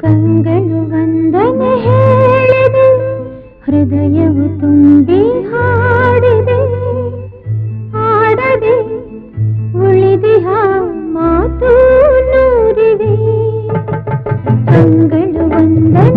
ಕಂಗಳು ವಂದನೆ ಹೇಳಿದೆ ಹೃದಯವು ತುಂಬಿ ಹಾ கண்கள் வந்த